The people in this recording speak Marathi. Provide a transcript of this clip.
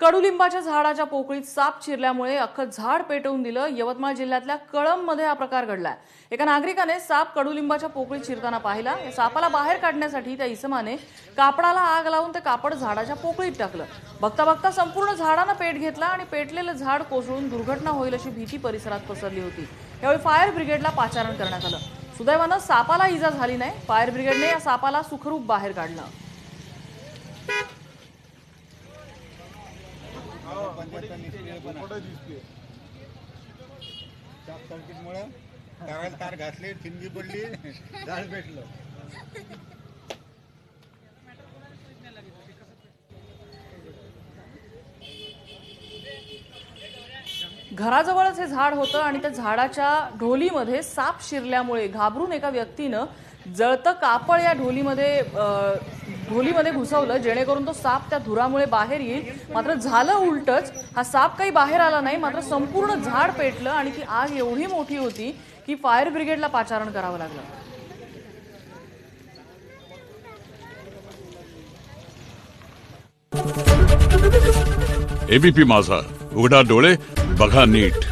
कडुलिंबाच्या झाडाच्या पोकळीत साप शिरल्यामुळे अख्खं झाड पेटवून दिलं. यवतमाळ जिल्ह्यातल्या कळंबमध्ये हा प्रकार घडलाय. एका नागरिकाने साप कडुलिंबाच्या पोकळीत शिरताना पाहिला. या सापाला बाहेर काढण्यासाठी त्या इसमाने कापडाला आग लावून ते कापड झाडाच्या पोकळीत टाकलं. बघता बघता संपूर्ण झाडानं पेट घेतला आणि पेटलेलं झाड कोसळून दुर्घटना होईल अशी भीती परिसरात पसरली होती. यावेळी फायर ब्रिगेडला पाचारण करण्यात आलं. सुदैवानं सापाला इजा झाली नाही. फायर ब्रिगेडने या सापाला सुखरूप बाहेर काढलं. शॉर्ट तार पडली झाड पेटलं. घराजवळच हे झाड होतं आणि त्या झाडाच्या ढोलीमध्ये साप शिरल्यामुळे घाबरून एका व्यक्तीनं जळतं कापड या ढोलीमध्ये अं, ढोलीमध्ये घुसवलं जेणेकरून तो साप त्या धुरामुळे बाहेर येईल. मात्र झालं उलटच हा साप काही बाहेर आला नाही मात्र संपूर्ण झाड पेटलं आणि ती आग एवढी मोठी होती की फायर ब्रिगेडला पाचारण करावं लागलं. एबीपी माझा. उघडा डोळे बघा नीट.